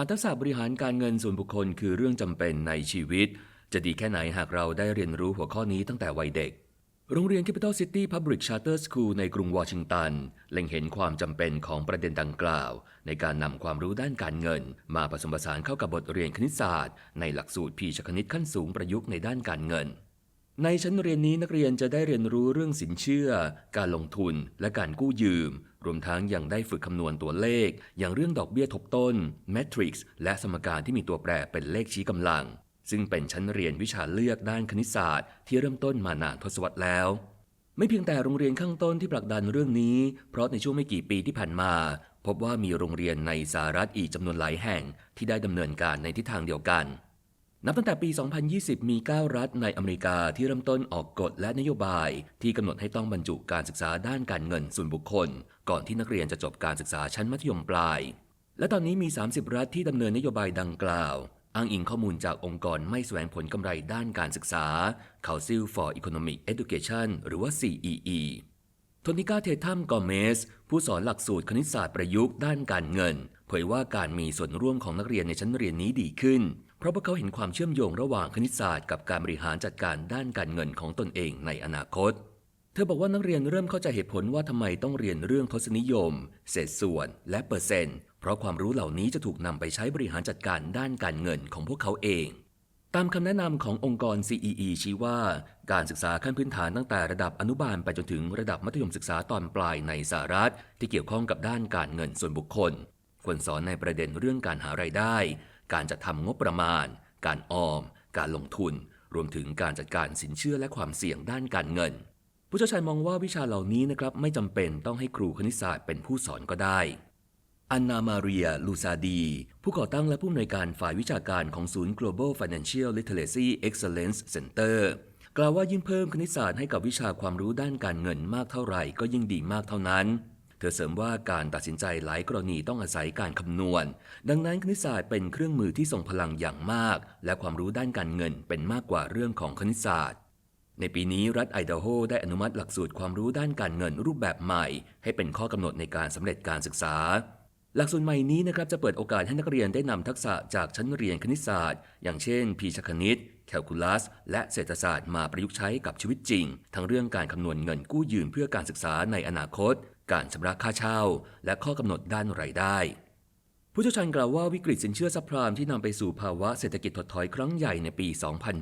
หากทักษะบริหารการเงินส่วนบุคคลคือเรื่องจำเป็นในชีวิต จะดีแค่ไหนหากเราได้เรียนรู้หัวข้อนี้ตั้งแต่วัยเด็ก โรงเรียน Capital City Public Charter School ในกรุงวอชิงตัน เล็งเห็นความจำเป็นของประเด็นดังกล่าว ในการนำความรู้ด้านการเงิน มาผสมผสานเข้ากับบทเรียนคณิตศาสตร์ ในหลักสูตรพีชคณิตขั้นสูงประยุกต์ในด้านการเงิน ในชั้นเรียนนี้นักเรียนจะได้เรียนรู้เรื่องสินเชื่อ การลงทุน และการกู้ยืม รวมทั้งยังได้ฝึกคำนวณตัวเลข อย่างเรื่องดอกเบี้ยทบต้นแมทริกซ์และสมการที่มีตัวแปรเป็นเลขชี้กำลัง ซึ่งเป็นชั้นเรียนวิชาเลือกด้านคณิตศาสตร์ ที่เริ่มต้นมานานทศวรรษแล้ว ไม่เพียงแต่โรงเรียนข้างต้นที่ผลักดันเรื่องนี้ เพราะในช่วงไม่กี่ปีที่ผ่านมา พบว่ามีโรงเรียนในสหรัฐอีกจำนวนหลายแห่ง ที่ได้ดำเนินการในทิศทางเดียวกัน นับตั้งแต่ปี 2020 มี 9 รัฐในอเมริกาที่เริ่มต้นออกกฎและนโยบาย ที่กำหนดให้ต้องบรรจุการศึกษาด้านการเงินส่วนบุคคล ก่อนที่นักเรียนจะจบการศึกษาชั้นมัธยมปลาย และตอนนี้มี 30 รัฐที่ดำเนินนโยบายดังกล่าว อ้างอิงข้อมูลจากองค์กรไม่แสวงผลกำไรด้านการศึกษา Council for Economic Education หรือว่า CEE โทนิก้าเททัมกอเมส ผู้สอนหลักสูตรคณิตศาสตร์ประยุกต์ด้านการเงิน เผยว่าการมีส่วนร่วมของนักเรียนในชั้นเรียนนี้ดีขึ้น เพราะพวกเขาเห็นความเชื่อมโยงระหว่างคณิตศาสตร์กับการบริหารจัดการด้านการเงินของตนเองในอนาคต เธอบอกว่านักเรียนเริ่มเข้าใจเหตุผลว่าทำไมต้องเรียนเรื่องทศนิยม เศษส่วน และเปอร์เซ็นต์ เพราะความรู้เหล่านี้จะถูกนำไปใช้บริหารจัดการด้านการเงินของพวกเขาเอง ตามคำแนะนำขององค์กร CEE ชี้ว่า การศึกษาขั้นพื้นฐานตั้งแต่ระดับอนุบาลไปจนถึงระดับมัธยมศึกษาตอนปลายในสหรัฐที่เกี่ยวข้องกับด้านการเงินส่วนบุคคลควรสอนในประเด็นเรื่องการหารายได้ การจัดทำงบประมาณ การออม การลงทุน รวมถึงการจัดการสินเชื่อและความเสี่ยงด้านการเงิน ผู้เชี่ยวชาญมองว่าวิชาเหล่านี้นะครับไม่จำเป็นต้องให้ครูคณิตศาสตร์เป็นผู้สอนก็ได้อันนามาเรีย ลูซาดี ผู้ก่อตั้งและผู้อำนวยการฝ่ายวิชาการของศูนย์ Global Financial Literacy Excellence Center กล่าวว่ายิ่งเพิ่มคณิตศาสตร์ให้กับวิชาความรู้ด้านการเงินมากเท่าไหร่ก็ยิ่งดีมากเท่านั้น เธอเสริมว่าการตัดสินใจหลายกรณีต้องอาศัยการคำนวณ ดังนั้นคณิตศาสตร์เป็นเครื่องมือที่ทรงพลังอย่างมาก และความรู้ด้านการเงินเป็นมากกว่าเรื่องของคณิตศาสตร์ ในปีนี้รัฐไอดาโฮได้อนุมัติหลักสูตรความรู้ด้านการเงินรูปแบบใหม่ ให้เป็นข้อกำหนดในการสำเร็จการศึกษา หลักสูตรใหม่นี้นะครับจะเปิดโอกาสให้นักเรียนได้นำทักษะจากชั้นเรียนคณิตศาสตร์ อย่างเช่น พีชคณิตแคลคูลัสและเศรษฐศาสตร์มาประยุกต์ใช้กับชีวิตจริง ทั้งเรื่องการคำนวณเงินกู้ยืมเพื่อการศึกษาในอนาคต การชำระค่าเช่า และข้อกำหนดด้านรายได้ ผู้เชี่ยวชาญกล่าวว่าวิกฤตสินเชื่อซับพรามที่นำไปสู่ภาวะเศรษฐกิจถดถอยครั้งใหญ่ในปี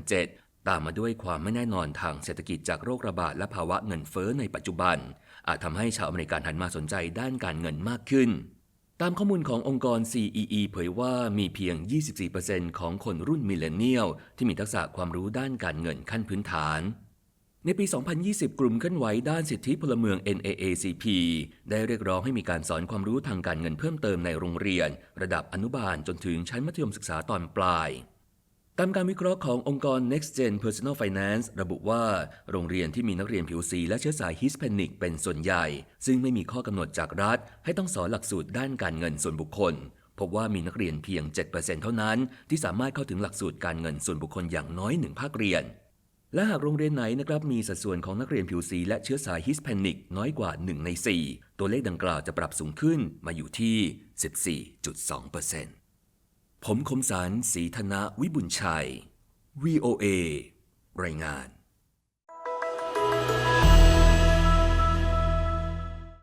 2007 ตามมาด้วยความไม่แน่นอนทางเศรษฐกิจจากโรคระบาดและภาวะเงินเฟ้อในปัจจุบัน อาจทำให้ชาวอเมริกันหันมาสนใจด้านการเงินมากขึ้นตามข้อมูลขององค์กร CEE เผยว่ามีเพียง 24%ของคนรุ่นมิเลเนียลที่มีทักษะความรู้ด้านการเงินขั้นพื้นฐาน ในปี 2020 กลุ่มเคลื่อนไหวด้านสิทธิพลเมือง NAACP ได้เรียกร้องให้มีการสอนความรู้ทางการเงินเพิ่มเติมในโรงเรียน ระดับอนุบาลจนถึงชั้นมัธยมศึกษาตอนปลายตามการวิเคราะห์ขององค์กร Next Gen Personal Finance ระบุว่า โรงเรียนที่มีนักเรียนผิวสีและเชื้อสายฮิสแพนิกเป็นส่วนใหญ่ ซึ่งไม่มีข้อกำหนดจากรัฐ ให้ต้องสอนหลักสูตรด้านการเงินส่วนบุคคล พบว่ามีนักเรียนเพียง 7%เท่านั้น ที่สามารถเข้าถึงหลักสูตรการเงินส่วนบุคคลอย่างน้อยหนึ่งภาคเรียน และหากโรงเรียนไหนนะครับมีสัดส่วนของนักเรียนผิวสีและเชื้อสายฮิสแพนิกน้อยกว่า 1 ใน 4 ตัวเลขดังกล่าวจะปรับสูงขึ้นมาอยู่ที่ 14.2%ผมคมสารสีธนะวิบุญชัย VOA รายงาน